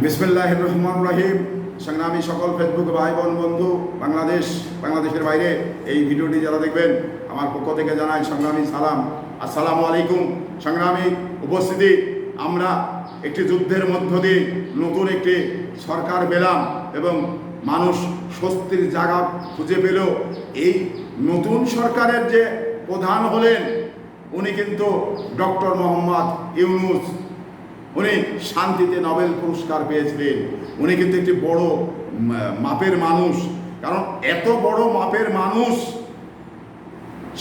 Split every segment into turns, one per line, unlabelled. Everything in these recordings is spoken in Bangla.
বিসমিল্লাহ রহমান রহিম। সংগ্রামী সকল ফেসবুক ভাই বোন বন্ধু, বাংলাদেশ, বাংলাদেশের বাইরে এই ভিডিওটি যারা দেখবেন, আমার পক্ষ থেকে জানাই সংগ্রামী সালাম। আসসালামু আলাইকুম। সংগ্রামী উপস্থিতি, আমরা একটি যুদ্ধের মধ্য দিয়ে নতুন একটি সরকার পেলাম এবং মানুষ স্বস্তির জায়গা খুঁজে পেল। এই নতুন সরকারের যে প্রধান হলেন, উনি কিন্তু ডক্টর মোহাম্মদ ইউনুস। উনি শান্তিতে নোবেল পুরস্কার পেয়েছিলেন। উনি কিন্তু একটি বড় মাপের মানুষ। কারণ এত বড় মাপের মানুষ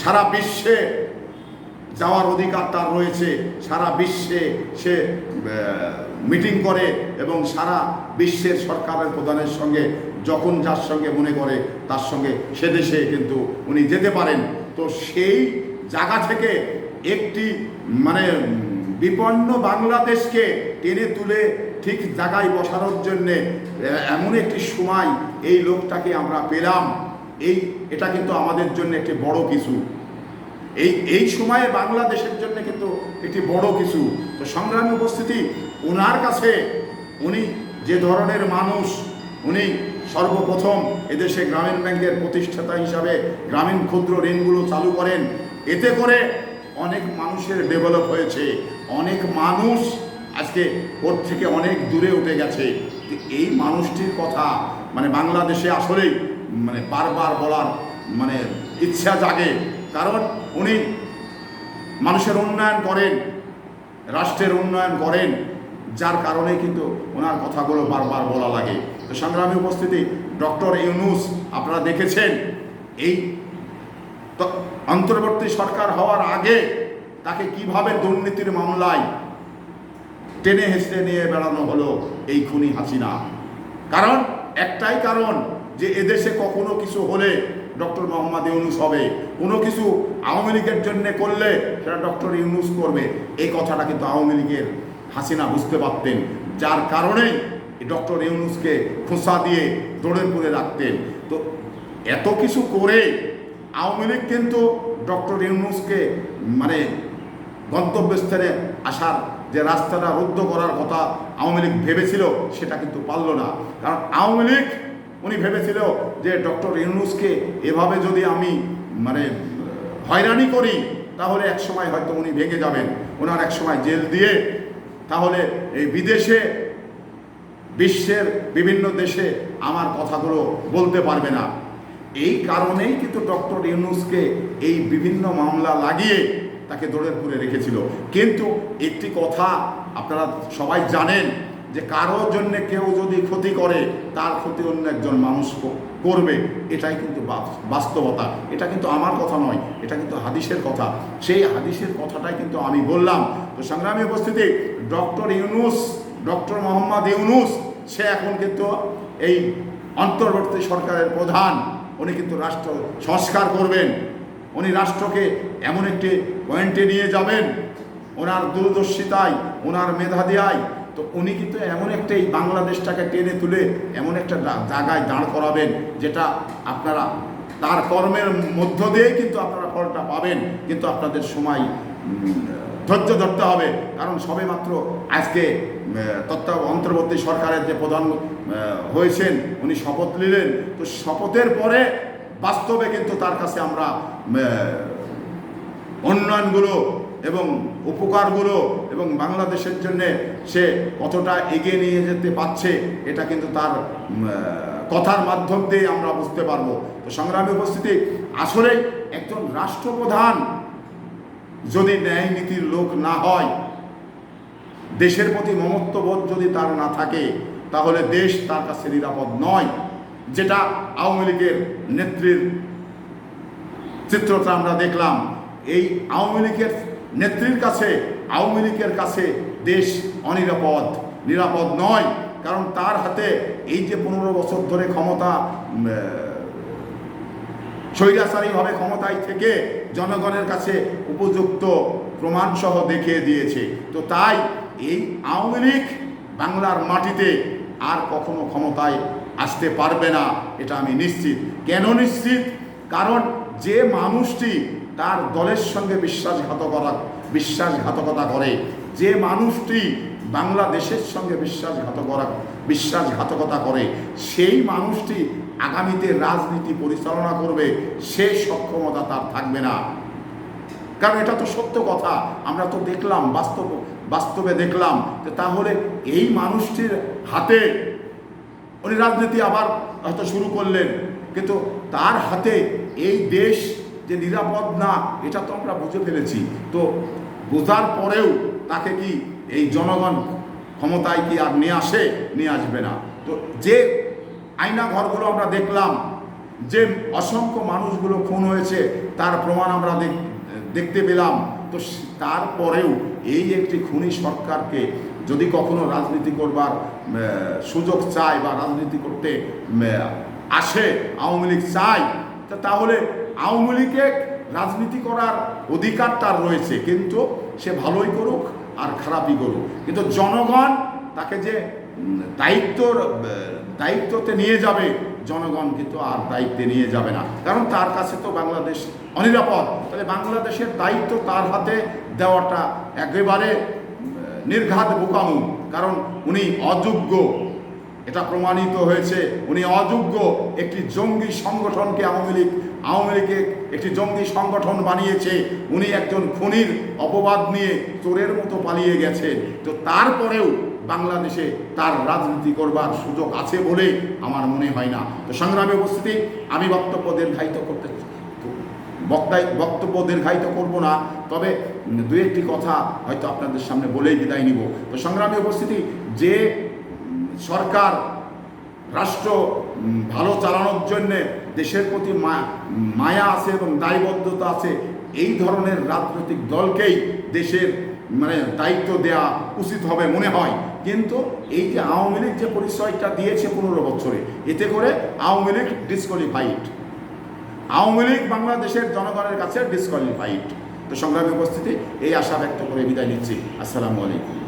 সারা বিশ্বে যাওয়ার অধিকার তার রয়েছে। সারা বিশ্বে সে মিটিং করে এবং সারা বিশ্বের সরকারের প্রধানের সঙ্গে, যখন যার সঙ্গে মনে করে, তার সঙ্গে সে দেশে কিন্তু উনি যেতে পারেন। তো সেই জায়গা থেকে একটি মানে বিপন্ন বাংলাদেশকে টেনে তুলে ঠিক জায়গায় বসানোর জন্যে এমন একটি সময় এই লোকটাকে আমরা পেলাম। এই, এটা কিন্তু আমাদের জন্য একটি বড় কিছু। এই এই সময়ে বাংলাদেশের জন্য কিন্তু একটি বড় কিছু। তো সংগ্রামী উপস্থিতি, ওনার কাছে উনি যে ধরনের মানুষ, উনি সর্বপ্রথম এদেশে গ্রামীণ ব্যাংকের প্রতিষ্ঠাতা হিসাবে গ্রামীণ ক্ষুদ্র ঋণগুলো চালু করেন। এতে করে অনেক মানুষের ডেভেলপ হয়েছে। অনেক মানুষ আজকে ওর থেকে অনেক দূরে উঠে গেছে। এই মানুষটির কথা মানে বাংলাদেশে আসলেই মানে বারবার বলার মানে ইচ্ছা জাগে। কারণ উনি মানুষের উন্নয়ন করেন, রাষ্ট্রের উন্নয়ন করেন, যার কারণে কিন্তু ওনার কথাগুলো বারবার বলা লাগে। তো সংগ্রামী উপস্থিতি, ডক্টর ইউনুস, আপনারা দেখেছেন, এই অন্তর্বর্তী সরকার হওয়ার আগে তাকে কীভাবে দুর্নীতির মামলায় টেনে হেসড়ে নিয়ে বেড়ানো হলো এই খুনি হাসিনা? কারণ, একটাই কারণ যে এদেশে কখনো কিছু হলে ডক্টর মোহাম্মদ ইউনুস হবে। কোনো কিছু আওয়ামী লীগের জন্য করলে সেটা ডক্টর ইউনুস করবে। এই কথাটা কিন্তু আওয়ামী লীগের হাসিনা বুঝতে পারতেন। যার কারণেই ডক্টর ইউনুসকে খোসা দিয়ে দৌড়ের করে রাখতেন। তো এত কিছু করে আওয়ামী লীগ কিন্তু ডক্টর ইউনুসকে মানে গন্তব্যস্থানে আসার যে রাস্তাটা রুদ্ধ করার কথা আওয়ামী লীগ ভেবেছিল, সেটা কিন্তু পারল না। কারণ আওয়ামী লীগ, উনি ভেবেছিল যে ডক্টর ইউনুসকে এভাবে যদি আমি মানে হয়রানি করি, তাহলে এক সময় হয়তো উনি ভেঙে যাবেন। ওনার এক সময় জেল দিয়ে, তাহলে এই বিদেশে, বিশ্বের বিভিন্ন দেশে আমার কথাগুলো বলতে পারবে না। এই কারণেই কিন্তু ডক্টর ইউনুসকে এই বিভিন্ন মামলা লাগিয়ে তাকে দৌড়ের করে রেখেছিল। কিন্তু একটি কথা আপনারা সবাই জানেন যে কারও জন্য কেউ যদি ক্ষতি করে, তার ক্ষতি অন্য একজন মানুষ করবে। এটাই কিন্তু বাস্তবতা। এটা কিন্তু আমার কথা নয়, এটা কিন্তু হাদিসের কথা। সেই হাদিসের কথাটাই কিন্তু আমি বললাম। তো সংগ্রামী উপস্থিতি, ডক্টর ইউনুস, ডক্টর মোহাম্মদ ইউনুস, সে এখন কিন্তু এই অন্তর্বর্তী সরকারের প্রধান। উনি কিন্তু রাষ্ট্র সংস্কার করবেন। উনি রাষ্ট্রকে এমন একটি পয়েন্টে নিয়ে যাবেন। ওনার দূরদর্শিতায়, ওনার মেধা দেয়ায়। তো উনি কিন্তু এমন একটা এই বাংলাদেশটাকে টেনে তুলে এমন একটা জায়গায় দাঁড় করাবেন, যেটা আপনারা তার কর্মের মধ্য দিয়েই কিন্তু আপনারা ফলটা পাবেন। কিন্তু আপনাদের সময় ধৈর্য ধরতে হবে। কারণ সবে মাত্র আজকে তত্ত্ব অন্তর্বর্তী সরকারের যে প্রধান হয়েছেন, উনি শপথ নিলেন। তো শপথের পরে বাস্তবে কিন্তু তার কাছে আমরা উন্নয়নগুলো এবং উপকারগুলো এবং বাংলাদেশের জন্যে সে কতটা এগিয়ে নিয়ে যেতে পারছে, এটা কিন্তু তার কথার মাধ্যম দিয়ে আমরা বুঝতে পারব। তো সংগ্রামী উপস্থিতি, আসলে একজন রাষ্ট্রপ্রধান যদি ন্যায় নীতির লোক না হয়, দেশের প্রতি মমত্ববোধ যদি তার না থাকে, তাহলে দেশ তার কাছে নিরাপদ নয়। যেটা আওয়ামী লীগের নেত্রীর চিত্রটা আমরা দেখলাম, এই আওয়ামী লীগের নেত্রীর কাছে, আওয়ামী লীগের কাছে দেশ অনিরাপদ, নিরাপদ নয়। কারণ তার হাতে এই যে পনেরো বছর ধরে ক্ষমতা স্বৈরাচারীভাবে ক্ষমতায় থেকে জনগণের কাছে উপযুক্ত প্রমাণসহ দেখিয়ে দিয়েছে। তো তাই এই আওয়ামী লীগ বাংলার মাটিতে আর কখনো ক্ষমতায় আসতে পারবে না, এটা আমি নিশ্চিত। কেন নিশ্চিত? কারণ যে মানুষটি তার দলের সঙ্গে বিশ্বাসঘাতকতা বিশ্বাসঘাতকতা করে, যে মানুষটি বাংলাদেশের সঙ্গে বিশ্বাসঘাতকরা বিশ্বাসঘাতকতা করে, সেই মানুষটি আগামীতে রাজনীতি পরিচালনা করবে, সে সক্ষমতা তার থাকবে না। কারণ এটা তো সত্য কথা, আমরা তো দেখলাম, বাস্তব, বাস্তবে দেখলাম যে তাহলে এই মানুষটির হাতে উনি রাজনীতি আবার হয়তো শুরু করলেন। কিন্তু তার হাতে এই দেশ যে নিরাপদ না, এটা তো আমরা বুঝে ফেলেছি। তো বোঝার পরেও তাকে কি এই জনগণ ক্ষমতায় কি আর নিয়ে আসে, নিয়ে আসবে না? তো যে আয়না ঘরগুলো আমরা দেখলাম, যে অসংখ্য মানুষগুলো খুন হয়েছে, তার প্রমাণ আমরা দেখ- দেখতে পেলাম। তো তারপরেও এই একটি খুনি সরকারকে যদি কখনো রাজনীতি করবার সুযোগ চায় বা রাজনীতি করতে আসে, আওয়ামী লীগ চায় তাহলে আওয়ামী লীগে রাজনীতি করার অধিকার তার রয়েছে। কিন্তু সে ভালোই করুক আর খারাপই করুক। কিন্তু জনগণ তাকে যে দায়িত্বর দায়িত্বতে নিয়ে যাবে, জনগণ কিন্তু আর দায়িত্বে নিয়ে যাবে না। কারণ তার কাছে তো বাংলাদেশ অনিরাপদ। তাহলে বাংলাদেশের দায়িত্ব তার হাতে দেওয়াটা একেবারে নির্ঘাত বোকামু। কারণ উনি অযোগ্য। এটা প্রমাণিত হয়েছে। উনি অযোগ্য একটি জঙ্গি সংগঠনকে আওয়ামী লীগ, আওয়ামী লীগে একটি জঙ্গি সংগঠন বানিয়েছে। উনি একজন খুনির অপবাদ নিয়ে চোরের মতো পালিয়ে গেছেন তো তারপরেও বাংলাদেশে তার রাজনীতি করবার সুযোগ আছে বলে আমার মনে হয় না। তো সংগ্রামে উপস্থিতি, আমি বক্তব্য দীর্ঘায়িত করতে বক্তায় বক্তব্য দীর্ঘায়িত করব না, তবে দু একটি কথা হয়তো আপনাদের সামনে বলেই বিদায় নিব। তো সংগ্রামী উপস্থিতি, যে সরকার, রাষ্ট্র ভালো চালানোর জন্যে দেশের প্রতি মায়া আছে এবং দায়বদ্ধতা আছে, এই ধরনের রাজনৈতিক দলকেই দেশের মানে দায়িত্ব দেওয়া উচিত হবে মনে হয়। কিন্তু এই যে আওয়ামী লীগ যে পরিচয়টা দিয়েছে পনেরো বছরে, এতে করে আওয়ামী লীগ ডিসকোয়ালিফাইড আওয়ামী লীগ বাংলাদেশের জনগণের কাছে ডিসকোয়ালিফাইড তো সংগ্রামী উপস্থিতি, এই আশা ব্যক্ত করে বিদায় নিচ্ছি। আসসালামু আলাইকুম।